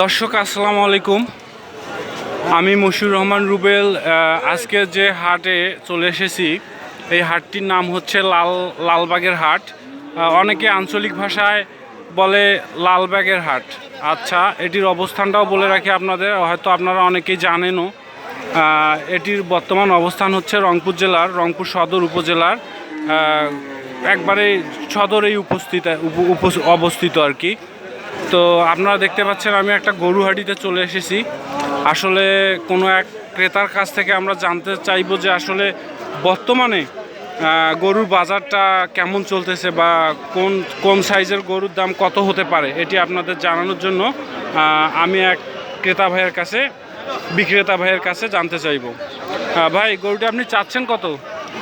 দর্শক, আসসালামু আলাইকুম। আমি মশিউর রহমান রুবেল আজকে যে হাটে চলে এসেছি, এই হাটটির নাম হচ্ছে লাল, লালবাগের হাট। অনেকে আঞ্চলিক ভাষায় বলে লালবাগের হাট। আচ্ছা এটির অবস্থানটাও বলে রাখি আপনাদের, হয়তো আপনারা অনেকেই জানেনও। এটির বর্তমান অবস্থান হচ্ছে রংপুর জেলার, রংপুর সদর উপজেলার একবারে সদরেই উপস্থিত, উপ- উপ- অবস্থিত আর কি। তো আপনারা দেখতে পাচ্ছেন আমি একটা গরু হাটিতে চলে এসেছি। আসলে কোনো এক ক্রেতার কাছ থেকে আমরা জানতে চাইব যে আসলে বর্তমানে গরুর বাজারটা কেমন চলতেছে বা কোন কোন সাইজের গরুর দাম কত হতে পারে এটি আপনাদের জানানোর জন্য আমি এক ক্রেতা ভাইয়ের কাছে বিক্রেতা ভাইয়ের কাছে জানতে চাইব। ভাই গরুটা আপনি চাচ্ছেন কত?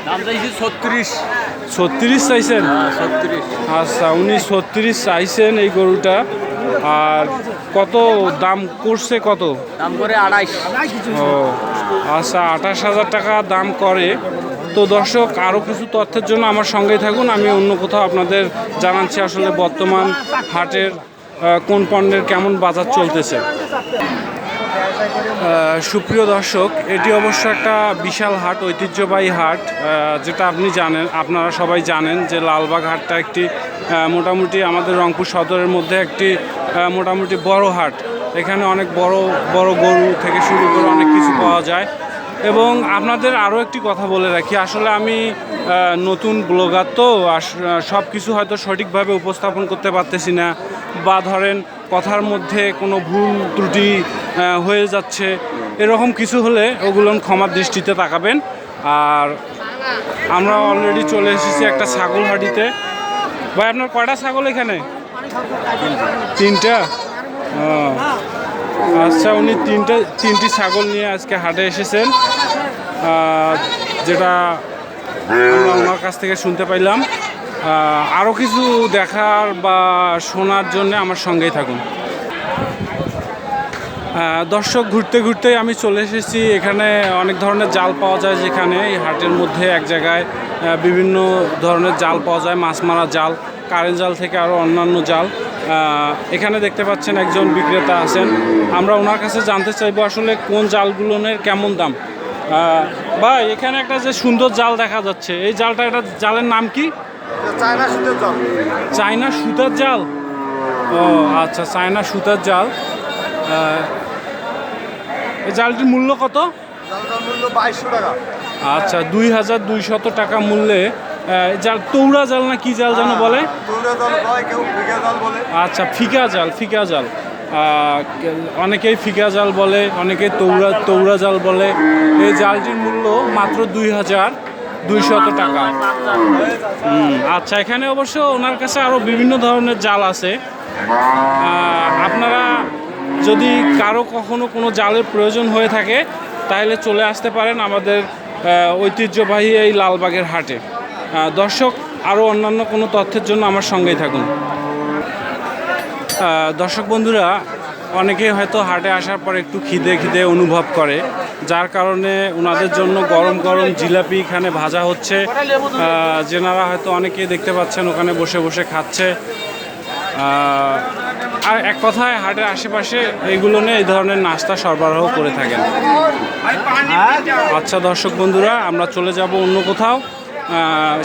দাম চাইছি ছত্রিশ। ছত্রিশ চাইছেন? ছত্রিশ। আচ্ছা উনি ছত্রিশ চাইছেন এই গরুটা। আর কত দাম করছে কত? দাম করে আড়াইশ। ও আচ্ছা আঠাশ হাজার টাকা দাম করে। তো দর্শক আরও কিছু তথ্যের জন্য আমার সঙ্গেই থাকুন। আমি অন্য কোথাও আপনাদের জানাচ্ছি আসলে বর্তমান হাটের কোন পণ্যের কেমন বাজার চলতেছে। সুপ্রিয় দর্শক এটি অবশ্য একটা বিশাল হাট ঐতিহ্যবাহী হাট যেটা আপনি জানেন আপনারা সবাই জানেন যে লালবাগ হাটটা একটি মোটামুটি আমাদের রংপুর সদরের মধ্যে একটি মোটামুটি বড় হাট। এখানে অনেক বড় বড় গরু থেকে শুরু করে অনেক কিছু পাওয়া যায়। এবং আপনাদের আরও একটি কথা বলে রাখি, আসলে আমি নতুন ব্লগার তো সব কিছু হয়তো সঠিকভাবে উপস্থাপন করতে পারতেছি না বা ধরেন কথার মধ্যে কোনো ভুল ত্রুটি হয়ে যাচ্ছে, এরকম কিছু হলে ওগুলো ক্ষমার দৃষ্টিতে তাকাবেন। আর আমরা অলরেডি চলে এসেছি একটা ছাগল হাটিতে ভাই, আপনার কয়টা ছাগল এখানে? তিনটা? আচ্ছা উনি তিনটে, তিনটি ছাগল নিয়ে আজকে হাটে এসেছেন। যেটা আমরা ওনার কাছ থেকে শুনতে পাইলাম। আরও কিছু দেখার বা শোনার জন্য আমার সঙ্গেই থাকুন। দর্শক, ঘুরতে ঘুরতে আমি চলে এসেছি। এখানে অনেক ধরনের জাল পাওয়া যায় যেখানে। এই হাটের মধ্যে এক জায়গায় বিভিন্ন ধরনের জাল পাওয়া যায়, মাছ মারা জাল। কারেন্ট জাল থেকে আরও অন্যান্য জাল। এখানে দেখতে পাচ্ছেন একজন বিক্রেতা আছেন। আমরা ওনার কাছে জানতে চাইব আসলে কোন জালগুলোনের কেমন দাম। ভাই এখানে একটা যে সুন্দর জাল দেখা যাচ্ছে। এই জালটা এটা জালের নাম কি? চায়না সুতের জল। চায়না সুতার জাল? ও আচ্ছা চায়না সুতার জাল। এই জালটির মূল্য কত? জালটার মূল্য বাইশশো টাকা। আচ্ছা দুই হাজার দুইশত টাকা মূল্যে জাল তৌড়া জাল না কি জাল যেন বলে? জল বলে। আচ্ছা ফিকা জাল ফিকা জাল। অনেকেই ফিকা জাল বলে অনেকেই তৌড়া তৌড়া জাল বলে। এই জালটির মূল্য মাত্র দুই হাজার দুইশত টাকা। আচ্ছা এখানে অবশ্য ওনার কাছে আরও বিভিন্ন ধরনের জাল আছে। আপনারা যদি কারও কখনো কোনো জালের প্রয়োজন হয়ে থাকে তাহলে চলে আসতে পারেন আমাদের ঐতিহ্যবাহী এই লালবাগের হাটে। দর্শক আরও অন্যান্য কোনো তথ্যের জন্য আমার সঙ্গেই থাকুন। দর্শক বন্ধুরা অনেকেই হয়তো হাটে আসার পর একটু খিদে খিদে অনুভব করে, যার কারণে ওনাদের জন্য গরম গরম জিলাপি এখানে ভাজা হচ্ছে। যেনারা হয়তো অনেকেই দেখতে পাচ্ছেন ওখানে বসে বসে খাচ্ছে। আর এক কথায়, হাটের আশেপাশে এইগুলো নিয়ে এই ধরনের নাস্তা সরবরাহ করে থাকেন। আচ্ছা দর্শক বন্ধুরা, আমরা চলে যাব অন্য কোথাও।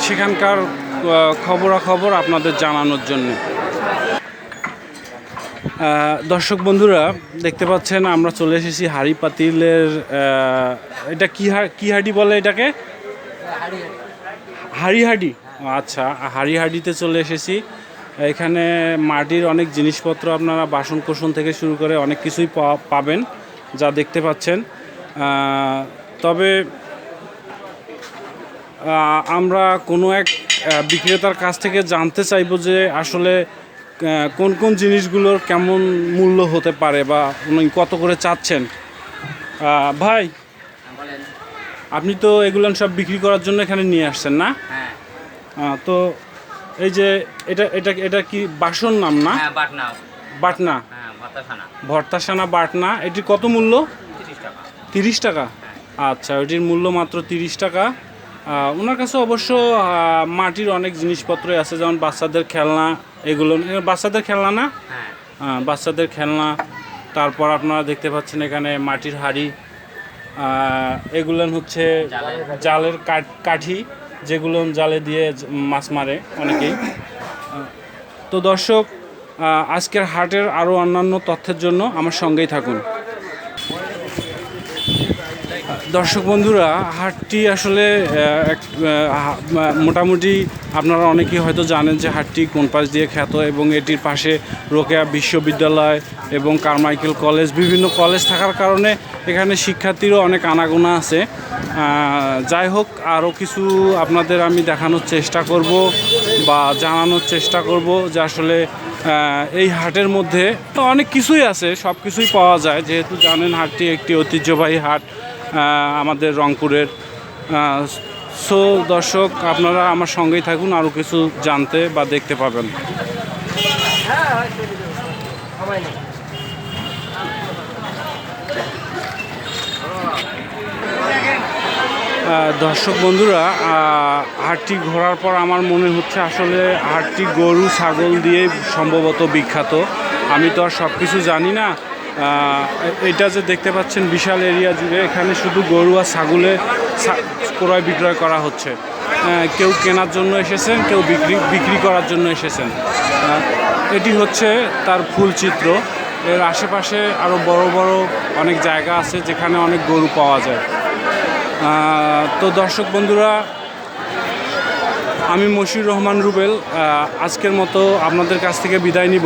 সেখানকার খবরাখবর আপনাদের জানানোর জন্য। দর্শক বন্ধুরা, দেখতে পাচ্ছেন আমরা চলে এসেছি হাড়ি পাতিলের এটা কি কি হাড়ি বলে এটাকে? হাড়ি হাড়ি আচ্ছা হাড়ি হাড়িতে চলে এসেছি। এখানে মাটির অনেক জিনিসপত্র আপনারা বাসন কোসন থেকে শুরু করে অনেক কিছুই পাবেন, যা দেখতে পাচ্ছেন। তবে আমরা কোনো এক বিক্রেতার কাছ থেকে জানতে চাইব যে আসলে কোন কোন জিনিসগুলোর কেমন মূল্য হতে পারে বা উনি কত করে চাচ্ছেন। ভাই আপনি তো এগুলো সব বিক্রি করার জন্য এখানে নিয়ে আসছেন না? হ্যাঁ। তো এই যে এটা এটা এটা কি বাসন নাম না? হ্যাঁ বাটনা। হ্যাঁ ভর্তাসানা বাটনা এটির কত মূল্য? তিরিশ টাকা। আচ্ছা ওইটির মূল্য মাত্র তিরিশ টাকা। ওনার কাছে অবশ্য মাটির অনেক জিনিসপত্রই আছে যেমন বাচ্চাদের খেলনা এগুলো বাচ্চাদের খেলনা না? হ্যাঁ। বাচ্চাদের খেলনা তারপর আপনারা দেখতে পাচ্ছেন এখানে মাটির হাঁড়ি এগুলো হচ্ছে জালের কাঠ- কাঠি যেগুলো জালে দিয়ে মাছ মারে অনেকেই। তো দর্শক আজকের হাটের আরও অন্যান্য তথ্যের জন্য আমার সঙ্গেই থাকুন। দর্শক বন্ধুরা, হাটটি আসলে মোটামুটি আপনারা অনেকেই হয়তো জানেন যে হাটটি কোন পাশ দিয়ে খ্যাত এবং এটির পাশে রোকেয়া বিশ্ববিদ্যালয় এবং কারমাইকেল কলেজ, বিভিন্ন কলেজ থাকার কারণে এখানে শিক্ষার্থীরও অনেক আনাগোনা আছে। যাই হোক, আরও কিছু আপনাদের আমি দেখানোর চেষ্টা করব বা জানানোর চেষ্টা করব যে আসলে এই হাটের মধ্যে অনেক কিছুই আছে সব কিছুই পাওয়া যায়। যেহেতু জানেন হাটটি একটি ঐতিহ্যবাহী হাট আমাদের রংপুরের সো দর্শক, আপনারা আমার সঙ্গেই থাকুন আরও কিছু জানতে বা দেখতে পাবেন। দর্শক বন্ধুরা হাটটি ঘোরার পর আমার মনে হচ্ছে আসলে হাটটি গরু, ছাগল দিয়ে সম্ভবত বিখ্যাত। আমি তো আর সব কিছু জানি না। এটা যে দেখতে পাচ্ছেন, বিশাল এরিয়া জুড়ে এখানে শুধু গরু আর ছাগলে ক্রয় বিক্রয় করা হচ্ছে। কেউ কেনার জন্য এসেছেন, কেউ বিক্রি বিক্রি করার জন্য এসেছেন। এটি হচ্ছে তার ফুল চিত্র। এর আশেপাশে আরও বড় বড় অনেক জায়গা আছে যেখানে অনেক গরু পাওয়া যায়। তো দর্শক বন্ধুরা, আমি মশিউর রহমান রুবেল আজকের মতো আপনাদের কাছ থেকে বিদায় নিব।